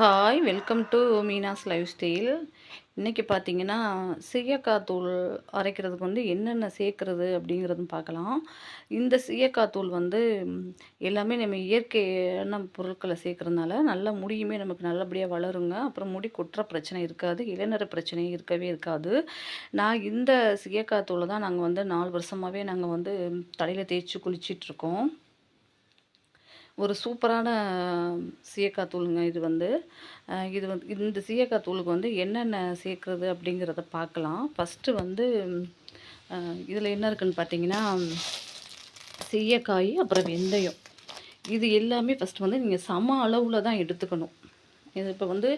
Hi welcome to Meena's lifestyle இன்றைக்கி பார்த்தீங்கன்னா சீயக்காய் தூள் அரைக்கிறதுக்கு வந்து என்னென்ன சேர்க்குறது அப்படிங்கிறதும் பார்க்கலாம். இந்த சீயக்காய் தூள் வந்து எல்லாமே நம்ம இயற்கையான பொருட்களை சேர்க்குறதுனால நல்ல முடியுமே நமக்கு நல்லபடியாக வளருங்க. அப்புறம் முடி கொட்டுற பிரச்சனை இருக்காது இளைஞர பிரச்சனை இருக்கவே இருக்காது. நான் இந்த சீயக்காய் தூளை தான் நாங்கள் வந்து நாலு வருஷமாகவே நாங்கள் வந்து தலையில் தேய்ச்சி குளிச்சிட்ருக்கோம் ஒரு சூப்பரான சீயக்காய் தூளுங்க இது வந்து. இது வந்து இந்த சீயக்காய் தூளுக்கு வந்து என்னென்ன சேர்க்குறது அப்படிங்கிறத பார்க்கலாம். ஃபஸ்ட்டு வந்து இதில் என்ன இருக்குன்னு பார்த்தீங்கன்னா சீயக்காய் அப்புறம் வெந்தயம். இது எல்லாமே ஃபஸ்ட்டு வந்து நீங்கள் சம அளவில் தான் எடுத்துக்கணும். இது இப்போ வந்து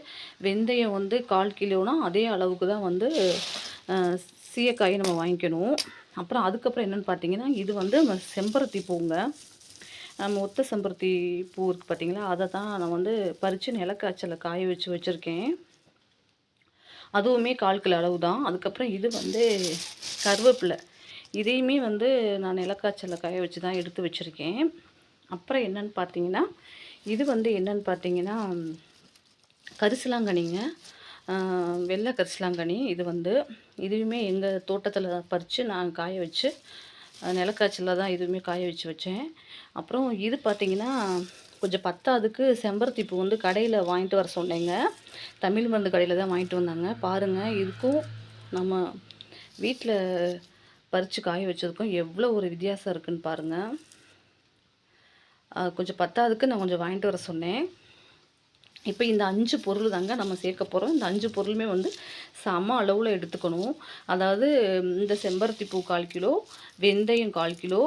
வெந்தயம் வந்து கால் கிலோனா அதே அளவுக்கு தான் வந்து சீயக்காயை நம்ம வாங்கிக்கணும். அப்புறம் அதுக்கப்புறம் என்னென்னு பார்த்தீங்கன்னா இது வந்து நம்ம செம்பருத்தி பூங்க. நம்ம ஒத்த செம்பருத்தி பூ இருக்குது பார்த்தீங்களா அதை தான் நான் வந்து பறித்து நிலக்காய்ச்சலில் காய வச்சு வச்சுருக்கேன். அதுவுமே கால் கிலோ அளவு தான். அதுக்கப்புறம் இது வந்து கருவேப்பிலை. இதையுமே வந்து நான் நிலக்காய்ச்சலில் காய வச்சு தான் எடுத்து வச்சுருக்கேன். அப்புறம் என்னென்னு பார்த்தீங்கன்னா இது வந்து என்னன்னு பார்த்தீங்கன்னா கரிசலாங்கனிங்க வெள்ளை கரிசலாங்கனி இது வந்து. இதுவுமே எங்கள் தோட்டத்தில் பறித்து நான் காய வச்சு நிலக்காய்ச்சலில் தான் இதுவுமே காய வச்சு வச்சேன். அப்புறம் இது பார்த்திங்கன்னா கொஞ்சம் பத்தாதுக்கு செம்பருத்தி பூ வந்து கடையில் வாங்கிட்டு வர சொன்னேங்க. தமிழ் மருந்து கடையில் தான் வாங்கிட்டு வந்தாங்க. பாருங்கள் இதுக்கும் நம்ம வீட்டில் பறித்து காய வச்சதுக்கும் எவ்வளோ ஒரு வித்தியாசம் இருக்குன்னு பாருங்கள் கொஞ்சம் பத்தாதுக்கு நான் கொஞ்சம் வாங்கிட்டு வர சொன்னேன். இப்போ இந்த அஞ்சு பொருள் தாங்க நம்ம சேர்க்க போகிறோம் இந்த அஞ்சு பொருளுமே வந்து சம அளவில் எடுத்துக்கணும். அதாவது இந்த செம்பருத்தி பூ கால் கிலோ வெந்தயம் கால் கிலோ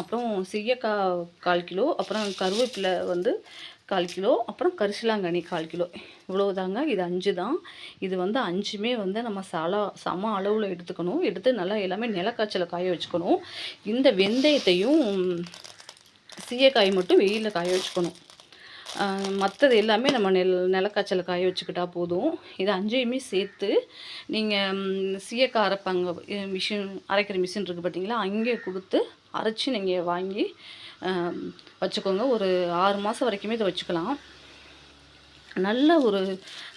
அப்புறம் சீயக்காய் கால் கிலோ அப்புறம் கருவேப்பிலை வந்து கால் கிலோ அப்புறம் கரிசலாங்கண்ணி கால் கிலோ. இவ்வளோ தாங்க இது அஞ்சு தான். இது வந்து அஞ்சுமே வந்து நம்ம சலா சம அளவில் எடுத்துக்கணும். எடுத்து நல்லா எல்லாமே நிலக்காய்ச்சலை காய வச்சுக்கணும். இந்த வெந்தயத்தையும் சீயக்காய் மட்டும் வெயிலில் காய வச்சுக்கணும். மற்றது எல்லாமே நம்ம நெல் நிலக்காய்ச்சல காய வச்சுக்கிட்டா போதும். இது அஞ்சையுமே சேர்த்து நீங்கள் சீயக்காய் அரைப்பாங்க மிஷின் அரைக்கிற மிஷின் இருக்குது பார்த்தீங்களா அங்கே கொடுத்து அரைச்சி நீங்கள் வாங்கி வச்சுக்கோங்க. ஒரு ஆறு மாதம் வரைக்குமே இதை வச்சுக்கலாம். நல்ல ஒரு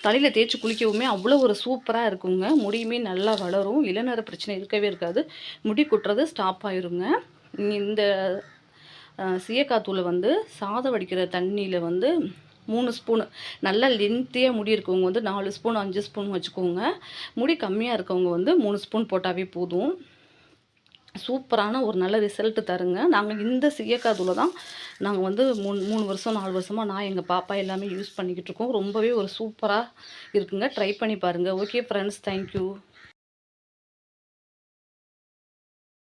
தலையில் தேய்ச்சி குளிக்கவுமே அவ்வளோ ஒரு சூப்பராக இருக்குங்க. முடியுமே நல்லா வளரும். இளநர பிரச்சனை இருக்கவே இருக்காது. முடி கொட்டுறது ஸ்டாப் ஆயிருங்க. இந்த சீயக்காத்தூளை வந்து சாதம் வடிக்கிற தண்ணியில் வந்து மூணு ஸ்பூனு. நல்லா லென்த்தியாக முடி இருக்கவங்க வந்து நாலு ஸ்பூன் அஞ்சு ஸ்பூன் வச்சுக்கோங்க. முடி கம்மியாக இருக்கவங்க வந்து மூணு ஸ்பூன் போட்டாவே போதும். சூப்பரான ஒரு நல்ல ரிசல்ட்டு தருங்க. நாங்கள் இந்த சீயக்காய் தூளை தான் நாங்கள் வந்து மூணு மூணு வருஷம் நாலு வருஷமாக நான் எங்கள் பாப்பா எல்லாமே யூஸ் பண்ணிக்கிட்டு இருக்கோம். ரொம்பவே ஒரு சூப்பராக இருக்குங்க. ட்ரை பண்ணி பாருங்கள் ஓகே ஃப்ரெண்ட்ஸ் தேங்க்யூ